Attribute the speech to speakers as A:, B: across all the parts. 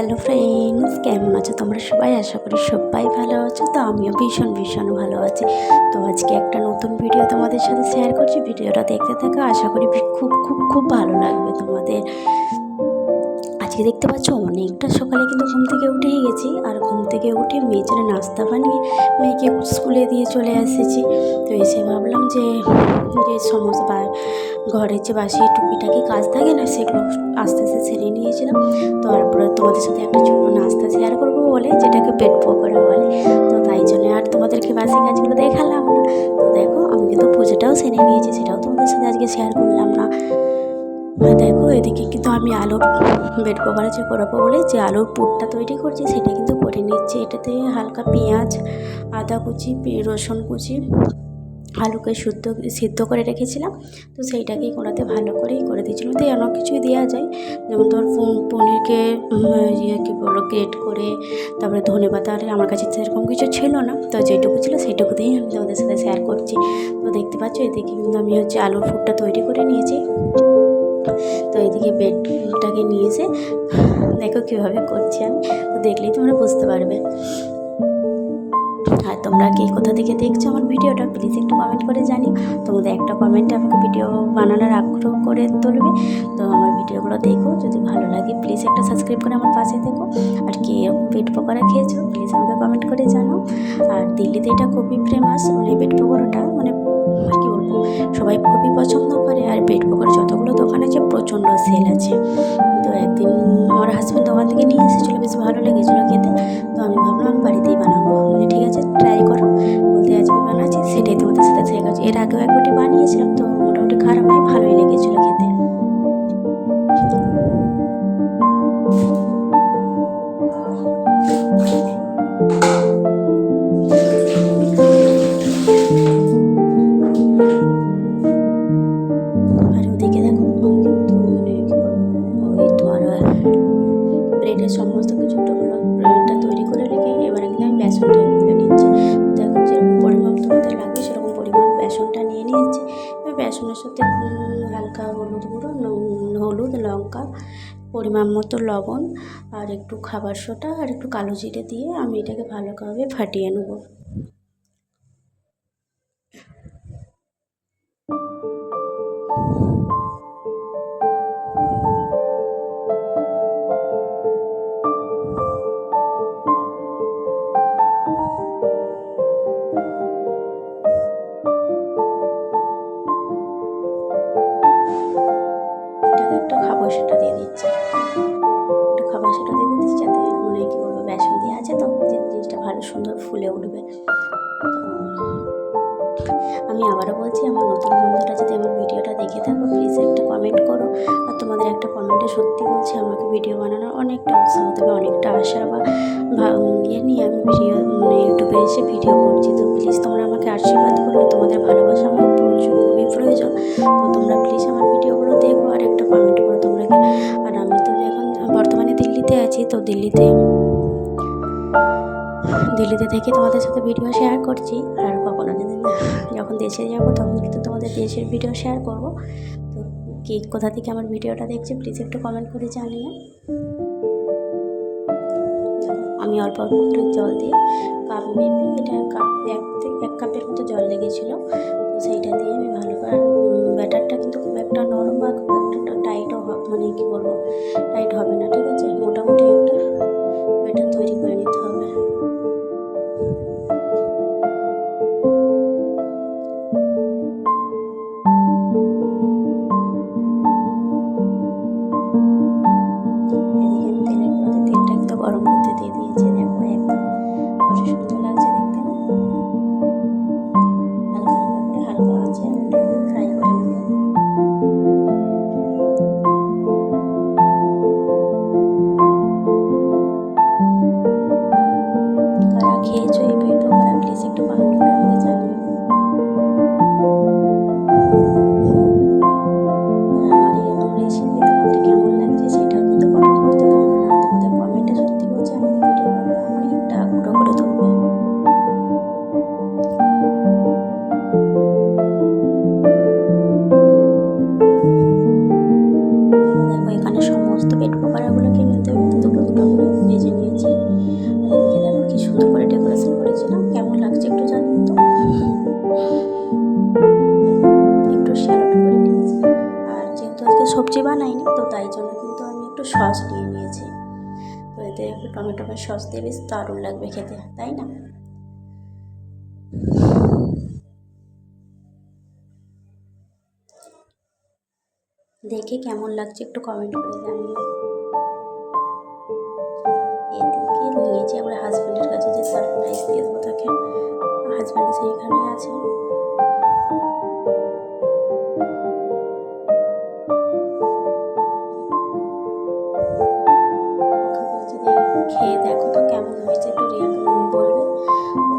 A: Hello friends, কেমন আছো তোমরা সবাই? আশা করি সবাই ভালো আছো। তো আমিও ভীষণ ভীষণ ভালো আছি। তো আজকে একটা নতুন ভিডিও তোমাদের সাথে শেয়ার করছি। ভিডিওটা দেখতে থাকো। আশা করি খুব খুব খুব ভালো লাগবে তোমাদের। আজকে দেখতে পাচ্ছ, অনেকটা সকালে কিন্তু ঘুম থেকে উঠেই গেছি। আর ঘুম থেকে উঠে জন্য নাস্তা বানিয়ে মেয়েকে স্কুলে দিয়ে চলে এসেছি। তো এসে ভাবলাম যে যে সমস্ত ঘরের যে বাসি টুকিটাকি কাজ থাকে না, সেগুলো আস্তে আস্তে সেরে নিয়েছিলাম। তারপরে তোমাদের সাথে একটা ছোটো নাস্তা শেয়ার করব বলে, যেটাকে পেট পকোড়া বলে। তো তাই জন্য আর তোমাদেরকে বাসি কাজগুলো দেখালাম না। তো দেখো, আমি কিন্তু পুজোটাও সেরে নিয়েছি, সেটাও তোমাদের সাথে আজকে শেয়ার করলাম না। দেখো, এদিকে কিন্তু আমি আলুর বেড পকোড়া যে করব বলে, যে আলুর পুরটা তৈরি করছি, সেটা কিন্তু করে নিচ্ছি। এটাতে হালকা পেঁয়াজ, আদা কুচি, রসুন কুচি আলুকে শুদ্ধ, সিদ্ধ করে রেখেছিলাম। তো সেইটাকেই করাতে ভালো করেই করে দিয়েছিলাম। তো অনেক কিছুই দেওয়া যায়। যেমন ধর পনিরকে ইয়ে কী বলব গ্রেট করে, তারপরে ধনে পাতা আর আমার কাছে সেরকম কিছু ছিল না। তো যেটুকু ছিল সেইটুকু দিয়েই আমি তোমাদের সাথে শেয়ার করছি। তো দেখতে পাচ্ছ এদিকে কিন্তু আমি হচ্ছে আলুর ফুটটা তৈরি করে নিয়েছি। তো এদিকে বেডটাকে নিয়ে এসে দেখো কীভাবে করছি আমি। তো দেখলেই তোমরা বুঝতে পারবে। আর তোমরা কে কোথা থেকে দেখছ আমার ভিডিওটা প্লিজ একটু কমেন্ট করে জানিও। তোমাদের একটা কমেন্টে আমাকে ভিডিও বানানোর আগ্রহ করে তুলবে। তো আমার ভিডিওগুলো দেখো, যদি ভালো লাগে প্লিজ একটা সাবস্ক্রাইব করে আমার পাশে দেখো আর কে পেট পকোড়া খেয়েছো প্লিজ আমাকে কমেন্ট করে জানাও। আর দিল্লিতে এটা খুবই ফেমাস মানে পেট পকোড়াটা মানে সবাই খুবই পছন্দ করে আর পেট পকোড়া যতগুলো দোকান আছে, প্রচণ্ড সেল আছে। তো একদিন আমার হাজব্যান্ড দোকান থেকে নিয়ে এসেছিল, বেশ ভালো লেগেছিলো খেতে। তো আমি ভাবলাম আমি বাড়িতেই বানাবো। বলে ঠিক আছে ট্রাই করো। বলতে, আজকে বানাচ্ছি। সেটাই তোমাদের সাথে গেছে এর আগেও একবারটি বানিয়েছিলাম, তো মোটামুটি খারাপ নয়, ভালোই লেগেছিলো খেতে। পরিমাণ মতো লবণ আর একটু খাবার সোডা আর একটু কালো জিরে দিয়ে আমি এটাকে ভালোভাবে ফাটিয়ে নেব। আমি আবারও বলছি, আমার নতুন বন্ধুরা যদি আমার ভিডিওটা দেখে থাকো প্লিজ একটা কমেন্ট করো। আর তোমাদের একটা কমেন্টে সত্যি বলছি, আমাকে ভিডিও বানানোর অনেকটা উৎসাহ দেবে, অনেকটা আশা বা ইয়ে নিয়ে আমি ভিডিও মানে ইউটিউবে এসে ভিডিও করছি। তো প্লিজ তোমরা আমাকে আশীর্বাদ করো তোমাদের ভালোবাসা আমার প্রচুর, খুবই প্রয়োজন। তো তোমরা প্লিজ আমার ভিডিওগুলো দেখো আর একটা কমেন্ট করো তোমরা আর আমি তো এখন বর্তমানে দিল্লিতে আছি, তো দিল্লিতে দিল্লিতে থেকে তোমাদের সাথে ভিডিও শেয়ার করছি। আর দেশে যাব, তখন কিন্তু তোমাদের দেশের ভিডিও শেয়ার করব। তো কে কোথা থেকে আমার ভিডিওটা দেখছে প্লিজ একটু কমেন্ট করে জানিও। আমি অল্প অল্প একটু জল দিয়ে কাপ মেপে এটা কাপ, এক এক কাপের মতো জল লেগেছিলো। তো সেইটা দিয়ে আমি ভালো ব্যাটারটা কিন্তু খুব একটা নরম বা খুব একটা টাইটও মানে কী বলব টাইট হবে না, ঠিক গরম করতে দিয়ে দিয়েছি দেখো সস নিয়ে নিয়েছি। তো এতে একটু টমেটো বা সস দিয়ে বেশ দারুণ লাগবে খেতে, তাই না? দেখে কেমন লাগছে একটু কমেন্ট করে জানিয়ে এদিকে নিয়েছি আমার হাজব্যান্ডের কাছে যে সারপ্রাইজ দিয়ে দেবো তাকে হাজব্যান্ড সেইখানে আছে। খেয়ে দেখো তো কেমন হয়েছে, একটু রিয়াকশন বলবে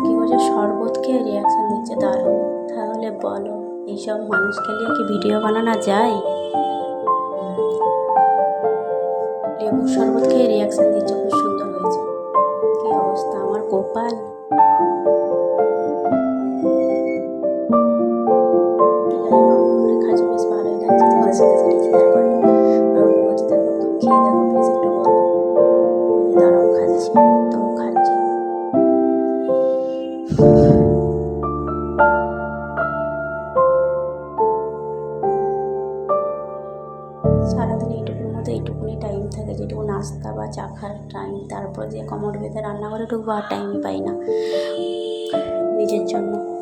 A: কী করছে শরবত খেয়ে রিয়াকশন দিচ্ছে দারুণ। তাহলে বলো, এইসব মানুষকে নিয়ে কি ভিডিও বানানো যায়? লেবুর শরবত খেয়ে রিয়াকশন দিচ্ছে খুব সুন্দর হয়েছে। কী অবস্থা, আমার গোপাল? খাওয়ার টাইম তারপর যে কমর বেঁধে রান্নাঘরে ঢুকবো আর টাইমই পাই না। নিজের জন্য।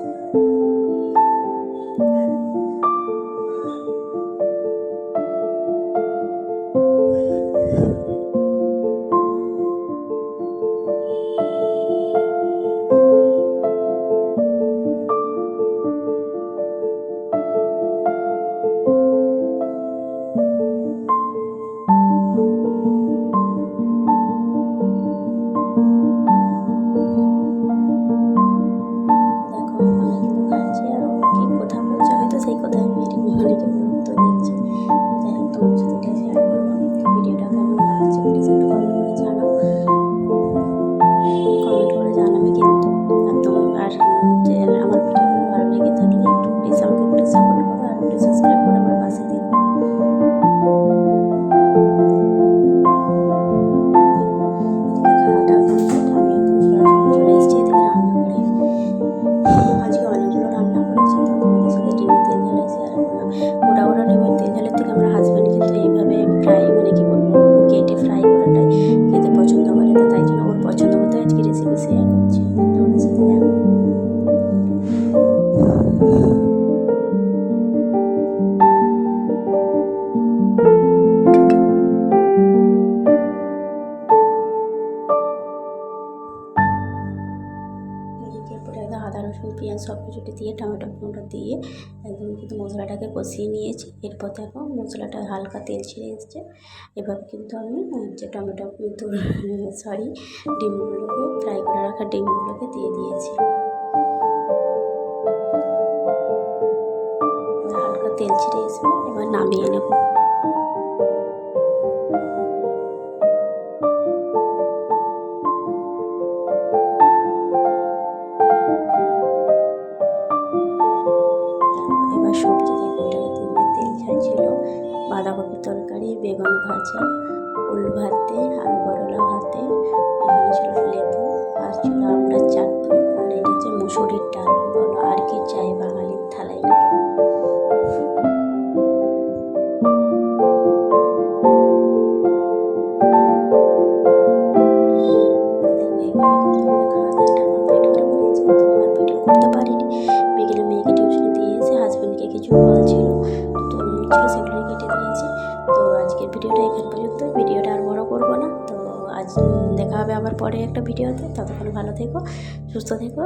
A: দিয়ে একদম কিন্তু মশলাটাকে কষিয়ে নিয়েছি। এরপর দেখো মশলাটা হালকা তেল ছেড়ে এসছে। এবার কিন্তু আমি যে টমেটো, কিন্তু সরি ডিমগুলোকে ফ্রাই করে রাখা ডিমগুলোকে দিয়ে দিয়েছি। হালকা তেল ছেড়ে এসে এবার নামিয়ে নেব। উল আমি আলু হাতে। এখানে ছিল লেবু, আর ছিল আমরা চাটনি আর এটা হচ্ছে মুসুরির ডাল। বলো, আর কি চাই বাঙালির থালায় এইভাবে দেখা হবে আবার পরে একটা ভিডিওতে। ততক্ষণ ভালো থেকো সুস্থ থেকো।